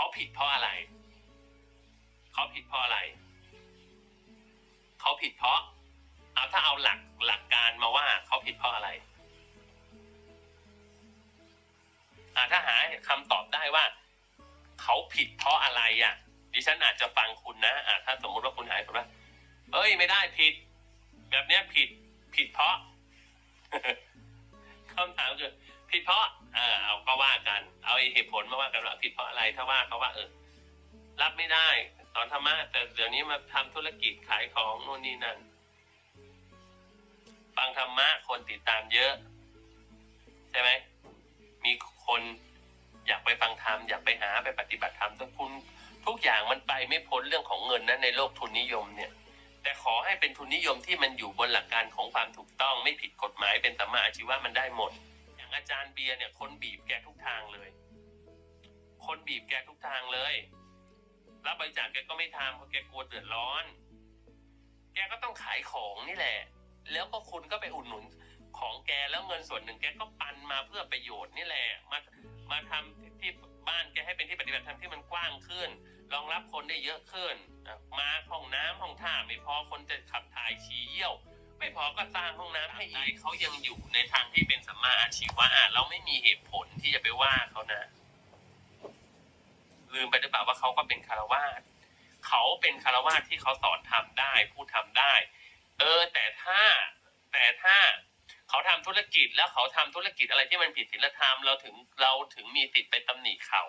เขาผิดเพราะอะไร เขาผิดเพราะอะไร เขาผิดเพราะ เอาถ้าเอาหลักหลักการมาว่าเขาผิดเพราะอะไรอาถ้าหาคำตอบได้ว่า เขาผิดเพราะอะไรอะ ดิฉันอาจจะฟังคุณนะอ่าถ้าสมมุติว่าคุณหายผมว่าเอ้ยไม่ได้ผิด แบบเนี้ยผิดผิดเพราะคำถามคือผิดเพราะ เอาเหตุผลมาว่ากันว่าผิดเพราะอะไรถ้าว่าเขาว่าเออรับไม่ได้สอนธรรมะแต่เดี๋ยวนี้มาทำธุรกิจขายของโน่นนี่นั่นฟังธรรมะคนติดตามเยอะ ใช่ไหมมีคนอยากไปฟังธรรมอยากไปหาไปปฏิบัติธรรมแต่คุณทุกอย่างมันไปไม่พ้นเรื่องของเงินนะในโลกทุนนิยมเนี่ยแต่ขอให้เป็นทุนนิยมที่มันอยู่บนหลักการของความถูกต้องไม่ผิดกฎหมายเป็นสัมมาอาชีวะมันได้หมด อย่างอาจารย์เบียร์เนี่ยคนบีบแกทุกทางเลย คนบีบแกทุกทางเลย รับบริจาคแกก็ไม่ทำเพราะแกกลัวเดือดร้อน แกก็ต้องขายของนี่แหละ แล้วก็คุณก็ไปอุดหนุนของแกแล้วเงินส่วนหนึ่งแกก็ปันมาเพื่อประโยชน์นี่แหละ มามาทำที่ที่บ้านแกให้เป็นที่ปฏิบัติธรรมที่มันกว้างขึ้น รองรับคนได้เยอะขึ้น มาห้องน้ำห้องท่าไม่พอคนจะขับถ่ายฉี่เยี่ยว ไม่พอก็สร้างห้องน้ำให้อีกเขายังอยู่ในทางที่เป็นสัมมาอาชีวะเราไม่มีเหตุผลที่จะไปว่าเขานะ ลืมไปหรือเปล่าว่าเขาก็เป็นคารวาสเขาเป็นคารวาสที่เขาสอนทำได้ พูดทำได้ เออ แต่ถ้าแต่ถ้าเขาทำธุรกิจแล้วเขาทำธุรกิจอะไรที่มันผิดศีลธรรมเราถึงเราถึงมีสิทธิ์ไปตำหนิเขา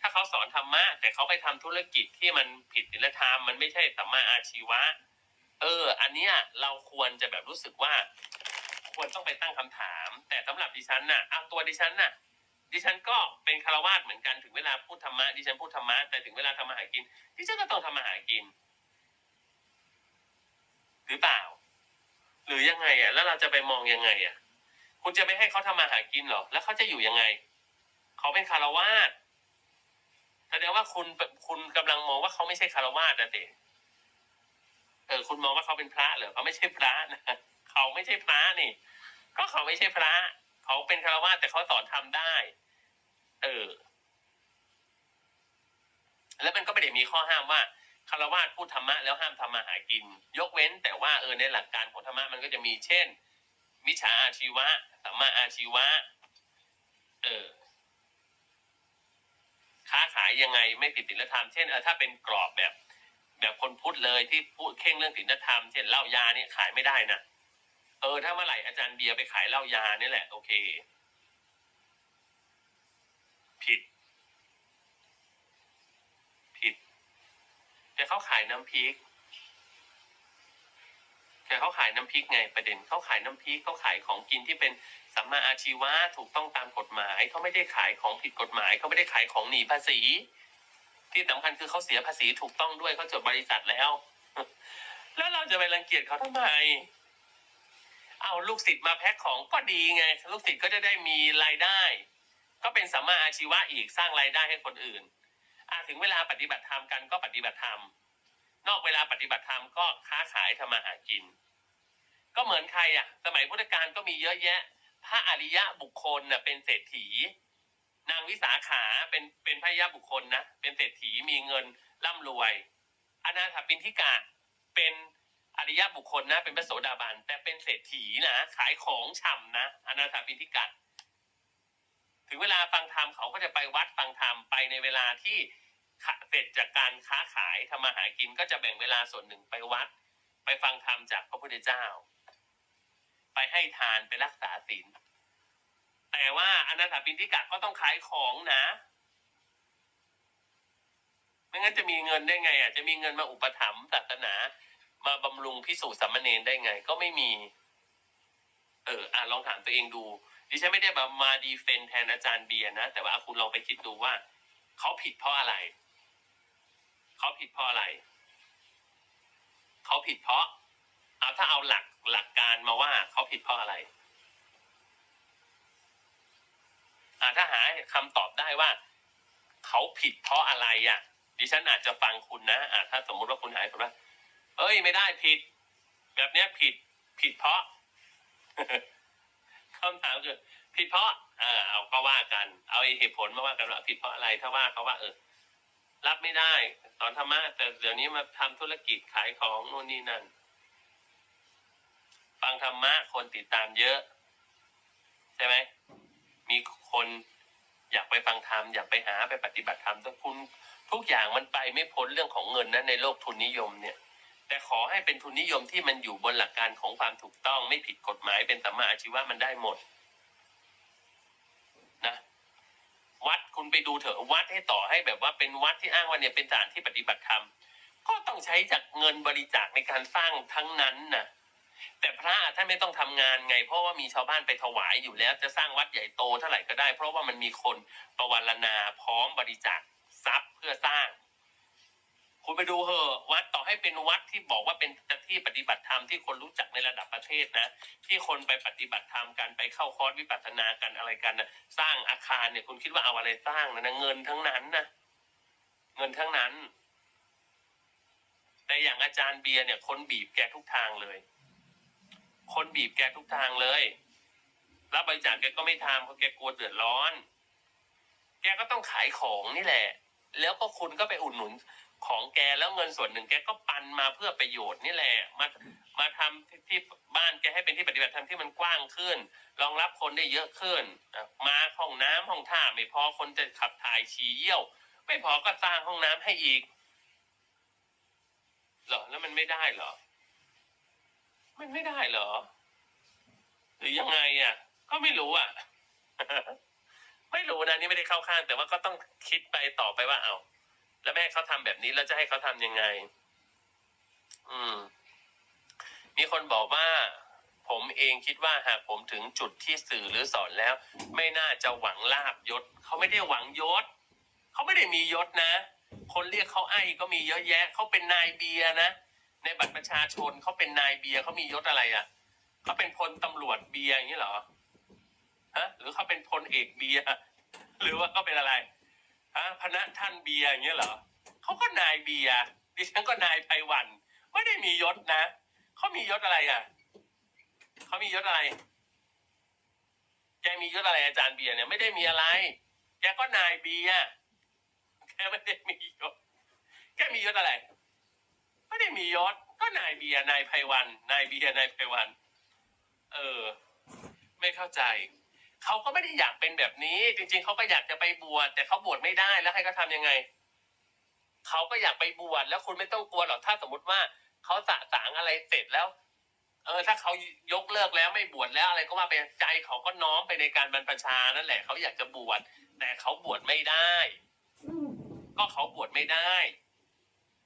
ถ้าเขาสอนธรรมะแต่เขาไปทำธุรกิจที่มันผิดศีลธรรมมันไม่ใช่สัมมาอาชีวะ เออ อันเนี้ยเราควรจะแบบรู้สึกว่า ควรต้องไปตั้งคำถาม แต่สำหรับดิฉันน่ะเอาตัวดิฉันน่ะ ดิฉันก็เป็นคารวาสเหมือนกันถึงเวลาพูดธรรมะดิฉันพูดธรรมะแต่ถึงเวลาทำมาหากิน ดิฉันก็ต้องทำมาหากิน หรือเปล่า หรือยังไงอะ แล้วเราจะไปมองยังไงอะ คุณจะไม่ให้เขาทำมาหากินหรอ แล้วเขาจะอยู่ยังไง เขาเป็นคารวาสแสดงว่าคุณคุณกำลังมองว่าเขาไม่ใช่คารวาสนะเด็เออคุณมองว่าเขาเป็นพระเหรอเขาไม่ใช่พระนะเขาไม่ใช่พระนี่ ก็เขาไม่ใช่พระ เขาเป็นคารวาสแต่เขาสอนทำได้ เออ แล้วมันก็ไม่ได้มีข้อห้ามว่าคารวาสพูดธรรมะแล้วห้ามทำมาหากิน ยกเว้น แต่ว่าเออในหลักการของธรรมะมันก็จะมีเช่นวิชาอาชีวะสัมมาอาชีวะ เออ ค้าขายยังไงไม่ผิดศีลธรรม เช่นเออถ้าเป็นกรอบแบบ แบบคนพุทธเลยที่พูดเข่งเรื่องศีลธรรม เช่นเหล้ายาเนี่ยขายไม่ได้นะเออถ้าเมื่อไหร่อาจารย์เบียร์ไปขายเหล้ายานี่แหละ โอเค ผิด ผิด แต่เขาขายน้ำพริก แต่เขาขายน้ำพริกไงประเด็นเขาขายน้ำพริกเขาขายของกินที่เป็นสัมมาอาชีวะถูกต้องตามกฎหมายเขาไม่ได้ขายของผิดกฎหมายเขาไม่ได้ขายของหนีภาษี ที่สำคัญคือเขาเสียภาษีถูกต้องด้วยเขาจดบริษัทแล้ว แล้วเราจะไปรังเกียจเขาทำไมเอาลูกศิษย์มาแพ็คของก็ดีไง ลูกศิษย์ก็จะได้มีรายได้ ก็เป็นสัมมาอาชีวะอีกสร้างรายได้ให้คนอื่นอะถึงเวลาปฏิบัติธรรมกันก็ปฏิบัติธรรม นอกเวลาปฏิบัติธรรมก็ค้าขายทำมาหากิน ก็เหมือนใครอะ สมัยพุทธกาลก็มีเยอะแยะ พระอริยะบุคคลน่ะเป็นเศรษฐี นางวิสาขาเป็นเป็นพระอริยะบุคคลนะ เป็นเศรษฐีมีเงินร่ำรวย อนาถปินทิกาเป็นอริยะบุคคลนะ เป็นพระโสดาบันแต่เป็นเศรษฐีนะ ขายของฉ่ำนะ อนาถปินทิกา ถึงเวลาฟังธรรมเขาก็จะไปวัดฟังธรรมไปในเวลาที่เสร็จจากการค้าขายทำมาหากินก็จะแบ่งเวลาส่วนหนึ่งไปวัด ไปฟังธรรมจากพระพุทธเจ้า ไปให้ทานไปรักษาศีลแต่ว่าอนาถาปินทิกะก็ต้องขายของนะไม่งั้นจะมีเงินได้ไงอะจะมีเงินมาอุปถัมภ์ศาสนา มาบำรุงพิสูจน์สัมมเนนได้ไง ก็ไม่มี เอออะลองถามตัวเองดู ดิฉันไม่ได้แบบมาดีเฟนแทนอาจารย์เบียร์นะ แต่ว่าคุณลองไปคิดดูว่า เขาผิดเพราะอะไร เขาผิดเพราะอะไร เขาผิดเพราะ เอาถ้าเอาหลักหลักการมาว่า เขาผิดเพราะอะไรอ่าถ้าหาคำตอบได้ว่า เขาผิดเพราะอะไรอะ ดิฉันอาจจะฟังคุณนะอ่าถ้าสมมุติว่าคุณหายผมว่าเอ้ยไม่ได้ผิด แบบเนี้ยผิดผิดเพราะ คำถามคือผิดเพราะเออเอาก็ว่ากัน เอาเหตุผลมาว่ากันว่าผิดเพราะอะไรถ้าว่าเขาว่าเออรับไม่ได้สอนธรรมะแต่เดี๋ยวนี้มาทำธุรกิจขายของนู่นนี่นั่นฟังธรรมะคนติดตามเยอะ ใช่ไหมมีคนอยากไปฟังธรรมอยากไปหาไปปฏิบัติธรรมแต่คุณทุกอย่างมันไปไม่พ้นเรื่องของเงินนะในโลกทุนนิยมเนี่ย แต่ขอให้เป็นทุนนิยมที่มันอยู่บนหลักการของความถูกต้องไม่ผิดกฎหมายเป็นสัมมาอาชีวะมันได้หมดนะวัดคุณไปดูเถอะวัดให้ต่อให้แบบว่าเป็นวัดที่อ้างว่าเนี่ยเป็นสถานที่ปฏิบัติธรรม ก็ต้องใช้จากเงินบริจาคในการสร้างทั้งนั้นนะแต่พระท่านไม่ต้องทำงานไง เพราะว่ามีชาวบ้านไปถวายอยู่แล้ว จะสร้างวัดใหญ่โตเท่าไหร่ก็ได้ เพราะว่ามันมีคนประวัลณาพร้อมบริจาคทรัพย์เพื่อสร้าง คุณไปดูเหอะวัดต่อให้เป็นวัดที่บอกว่าเป็นที่ปฏิบัติธรรมที่คนรู้จักในระดับประเทศนะ ที่คนไปปฏิบัติธรรมกันไปเข้าคอร์สวิปัสสนากันอะไรกันนะสร้างอาคารเนี่ยคุณคิดว่าเอาอะไรสร้างนะนะเงินทั้งนั้นนะเงินทั้งนั้น แต่อย่างอาจารย์เบียร์เนี่ย คนบีบแกทุกทางเลย คนบีบแกทุกทางเลยรับบริจาคแกก็ไม่ทำเพราะแกกลัวเดือดร้อน แกก็ต้องขายของนี่แหละ แล้วก็คุณก็ไปอุดหนุน ของแกแล้วเงินส่วนหนึ่งแกก็ปันมาเพื่อประโยชน์นี่แหละ มามาทำที่ที่บ้านแกให้เป็นที่ปฏิบัติธรรมที่มันกว้างขึ้น รองรับคนได้เยอะขึ้นมาห้องน้ำห้องท่าไม่พอคนจะขับถ่ายฉี่เยี่ยว ไม่พอก็สร้างห้องน้ำให้อีกเหรอแล้วมันไม่ได้เหรอ มันไม่ได้เหรอ หรือยังไงอะ ก็ไม่รู้อะ ไม่รู้นะนี่ไม่ได้เข้าข้างแต่ว่าก็ต้องคิดไปต่อไปว่าเอา แล้วแม่ให้เขาทำแบบนี้แล้วจะให้เขาทำยังไง อืม มีคนบอกว่า ผมเองคิดว่าหากผมถึงจุดที่สื่อหรือสอนแล้ว ไม่น่าจะหวังลาบยศเขาไม่ได้หวังยศเขาไม่ได้มียศนะ คนเรียกเขาไอ้ก็มีเยอะแยะเขาเป็นนายเบียนะ ในบัตรประชาชนเขาเป็นนายเบียเขามียศอะไรอะเขาเป็นพลตำรวจเบียอย่างนี้เหรอฮะหรือเขาเป็นพลเอกเบียหรือว่าเขาเป็นอะไร ฮะพนักท่านเบียร์อย่างเงี้ยเหรอเขาก็นายเบียร์ดิฉันก็นายไพวันไม่ได้มียศนะเขามียศอะไรอะเขามียศอะไรแกมียศอะไรอาจารย์เบียร์เนี่ยไม่ได้มีอะไรแกก็นายเบียร์แกไม่ได้มียศแกมียศอะไรไม่ได้มียศก็นายเบียร์นายไพวัน นายเบียร์นายไพวัน เออ ไม่เข้าใจ เขาก็ไม่ได้อยากเป็นแบบนี้ จริง ๆเขาก็อยากจะไปบวชแต่เขาบวชไม่ได้แล้วให้เขาทำยังไงเขาก็อยากไปบวชแล้วคุณไม่ต้องกลัวหรอกถ้าสมมติว่าเขาสะสางอะไรเสร็จแล้ว เออ ถ้าเขายกเลิกแล้วไม่บวชแล้วอะไรก็ว่าไปใจเขาก็น้อมไปในการบรรพชานั่นแหละเขาอยากจะบวชแต่เขาบวชไม่ได้ ก็เขาบวชไม่ได้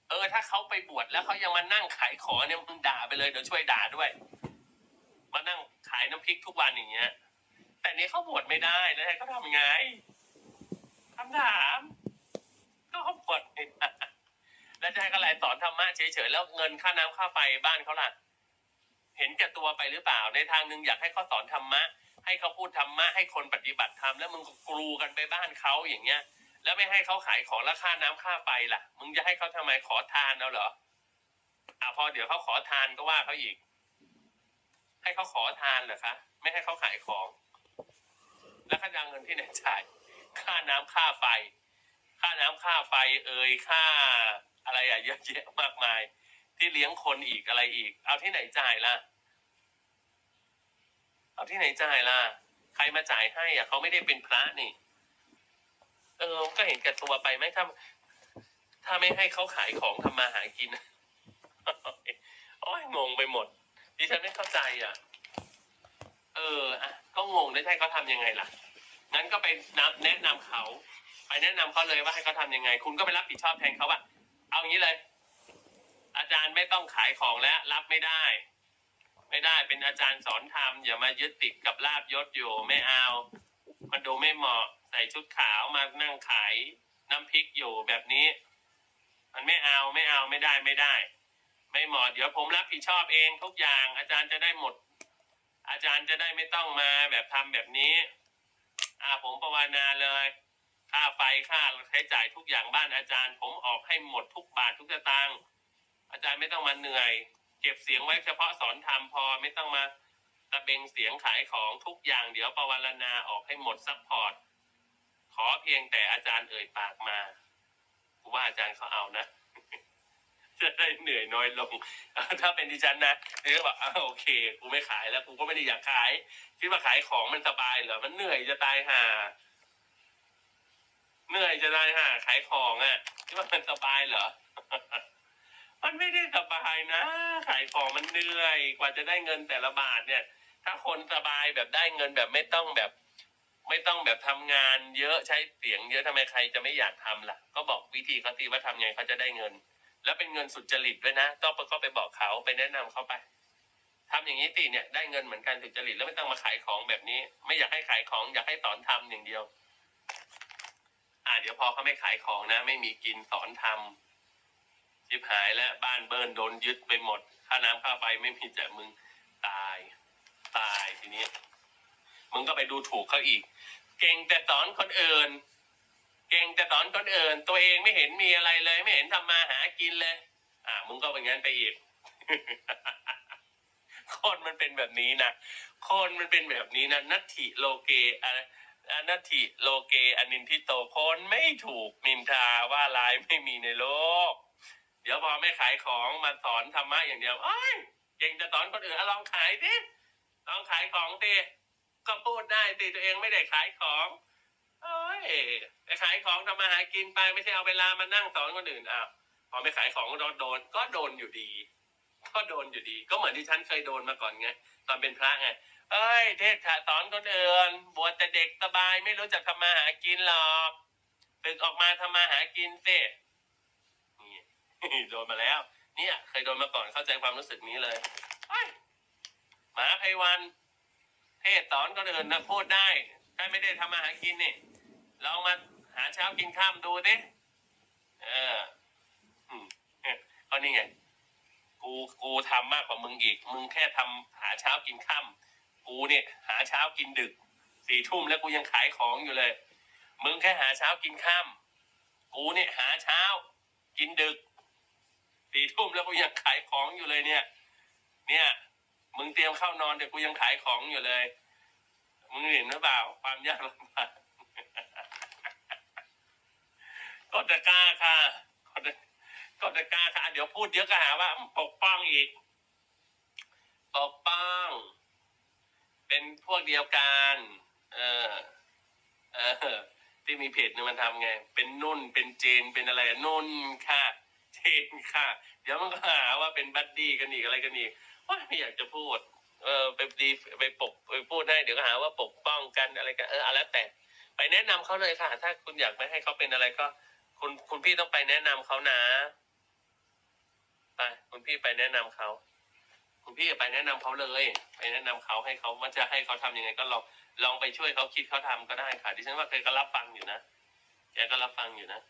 เออ ถ้าเขาไปบวชแล้วเขายังมานั่งขายของเนี่ยมึงด่าไปเลยเดี๋ยวช่วยด่าด้วย มานั่งขายน้ำพริกทุกวันอย่างเงี้ย แต่นี้เขาบวชไม่ได้แล้วให้เขาทำยังไงคำถาม ก็เขาบวชไม่ได้แล้วจะให้เขาอะไรสอนธรรมะเฉยๆแล้วเงินค่าน้ำค่าไฟบ้านเขาล่ะ เห็นแก่ตัวไปหรือเปล่า ในทางหนึ่งอยากให้เขาสอนธรรมะ ให้เขาพูดธรรมะให้คนปฏิบัติธรรมแล้วมึงก็กรูกันไปบ้านเขาอย่างเงี้ย แล้วไม่ให้เขาขายของแล้วค่าน้ำค่าไฟล่ะ มึงจะให้เขาทำไมขอทานเอาเหรออะพอเดี๋ยวเขาขอทานก็ว่าเขาอีก ให้เขาขอทานเหรอคะ ไม่ให้เขาขายของ แล้วเขาจะเอาเงินที่ไหนจ่าย ค่าน้ำค่าไฟ ค่าน้ำค่าไฟเอ่ยค่าอะไรอะเยอะแยะมากมาย ที่เลี้ยงคนอีกอะไรอีก เอาที่ไหนจ่ายล่ะ เอาที่ไหนจ่ายล่ะ ใครมาจ่ายให้อะเขาไม่ได้เป็นพระนี่ เออ ก็เห็นแก่ตัวไปไหมถ้าถ้าไม่ให้เขาขายของทำมาหากินโอ้ยงงไปหมดดิฉันไม่เข้าใจอะ เอออะ ก็งงได้วจะให้เขาทำยังไงล่ะงั้นก็ไปนับแนะนำเขา ไปแนะนำเขาเลยว่าให้เขาทำยังไง คุณก็ไปรับผิดชอบแทนเขาอะเอาอย่างนี้เลย อาจารย์ไม่ต้องขายของแล้ว รับไม่ได้ ไม่ได้เป็นอาจารย์สอนธรรมอย่ามายึดติดกับลาบยศอยู่ไม่เอามันดูไม่เหมาะใส่ชุดขาวมานั่งขายน้ำพริกอยู่แบบนี้ มันไม่เอาไม่เอาไม่ได้ไม่ได้ ไม่เหมาะเดี๋ยวผมรับผิดชอบเองทุกอย่างอาจารย์จะได้หมด อาจารย์จะได้ไม่ต้องมาแบบทำแบบนี้ อ่าผมประวานาเลย ค่าไฟค่าใช้จ่ายทุกอย่างบ้านอาจารย์ ผมออกให้หมดทุกบาททุกสตางค์อาจารย์ไม่ต้องมาเหนื่อย เก็บเสียงไว้เฉพาะสอนธรรมพอไม่ต้องมาตะเบงเสียงขายของทุกอย่างเดี๋ยวประวารณาออกให้หมดซัพพอร์ตขอเพียงแต่อาจารย์เอ่ยปากมากูว่าอาจารย์เขาเอานะ จะได้เหนื่อยน้อยลง ถ้าเป็นดิฉันนะเดี๋ยวก็บอกอ้าโอเค กูไม่ขายแล้ว กูก็ไม่ได้อยากขาย คิดว่าขายของมันสบายเหรอ มันเหนื่อยจะตายห่า เหนื่อยจะตายห่าขายของอะ่ะ คิดว่ามันสบายเหรอ มันไม่ได้สบายนะ ขายของมันเหนื่อย กว่าจะได้เงินแต่ละบาทเนี่ย ถ้าคนสบายแบบได้เงินแบบไม่ต้องแบบไม่ต้องแบบทำงานเยอะใช้เสียงเยอะทำไมใครจะไม่อยากทำล่ะ ก็บอกวิธีเขาทีว่าทำไงเขาจะได้เงิน แล้วเป็นเงินสุจริตด้วยนะ ต้องไปก็ไปบอกเขาไปแนะนำเขาไปทำอย่างนี้ตีเนี่ยได้เงินเหมือนกันสุจริตแล้วไม่ต้องมาขายของแบบนี้ ไม่อยากให้ขายของอยากให้สอนทำอย่างเดียว อ่าเดี๋ยวพอเขาไม่ขายของนะ ไม่มีกินสอนทำชิบหายแล้วบ้านเบิร์นโดนยึดไปหมด ค่าน้ำค่าไฟไม่มีแต่มึงตายตายทีนี้มึงก็ไปดูถูกเขาอีก เก่งแต่สอนคนอื่น เก่งแต่สอนคนอื่น ตัวเองไม่เห็นมีอะไรเลย ไม่เห็นทำมาหากินเลย อ่ามึงก็เป็นงั้นไปอีกคนมันเป็นแบบนี้นะคนมันเป็นแบบนี้นะนัตถิโลเกอะอะนัตถิโลเกอนินทิโตคนไม่ถูกนินทาว่าลายไม่มีในโลก เดี๋ยวพอไม่ขายของมาสอนธรรมะอย่างเดียวเอ้ยเก่งแต่สอนคนอื่นอลองขายดิลองขายของดิก็พูดได้สิตัวเองไม่ได้ขายของ ยไปขายของทำมาหากินไปไม่ใช่เอาเวลามานั่งสอนคนอื่นอ้าพอไม่ขายของโดนโดนก็โดนอยู่ดี ก็โดนอยู่ดี ก็เหมือนที่ฉันเคยโดนมาก่อนไงตอนเป็นพระไงเอ้ยเทศสอนคนอื่นบวชแต่เด็กสบายไม่รู้จักทำมาหากินหรอกฝึกออกมาทำมาหากินสินี่โดนมาแล้ว เนี่ยเคยโดนมาก่อนเข้าใจความรู้สึกนี้เลยหมาไพวันเทศสอนคนอื่นนะพูดได้ถ้าไม่ได้ทำมาหากินนี่ ลองมาหาเช้ากินข้ามดูดิเอออืมก็นี่ไง กูกูทำมากกว่ามึงอีก มึงแค่ทำหาเช้ากินค่ำกูเนี่ย หาเช้ากินดึกสี่ทุ่มแล้วกูยังขายของอยู่เลย มึงแค่หาเช้ากินค่ำกูเนี่ยหาเช้า กินดึกสี่ทุ่มแล้วกูยังขายของอยู่เลยเนี่ย เนี่ย มึงเตรียมเข้านอนเดี๋ยวกูยังขายของอยู่เลย มึงเห็นหรือเปล่า ความยากลำบาก กดตะกร้าค่ะกดตะกดตะกร้าค่ะ เดี๋ยวพูดเยอะก็หาว่าปกป้องอีก ปกป้อง เป็นพวกเดียวกัน เออ เออ ที่มีเพจนึงมันทำไง เป็นนุ่น เป็นเจน เป็นอะไรนุ่นค่ะ เจนค่ะ เดี๋ยวมันก็หาว่าเป็นบัดดี้กันอีกอะไรกันอีกว่าไม่อยากจะพูด เออ ไปดีไปปกไปพูดให้เดี๋ยวก็หาว่าปกป้องกันอะไรกัน เอออาแล้วแต่ไปแนะนำเขาเลยค่ะ ถ้าคุณอยากไม่ให้เขาเป็นอะไรก็ คุณคุณพี่ต้องไปแนะนำเขานะ ไปคุณพี่ไปแนะนำเขา คุณพี่ไปแนะนำเขาเลย ไปแนะนำเขาให้เขาว่าจะให้เขาทำยังไง ก็ลองลองไปช่วยเขาคิดเขาทำก็ได้ค่ะดิฉันว่าแกก็รับฟังอยู่นะแกก็รับฟังอยู่นะ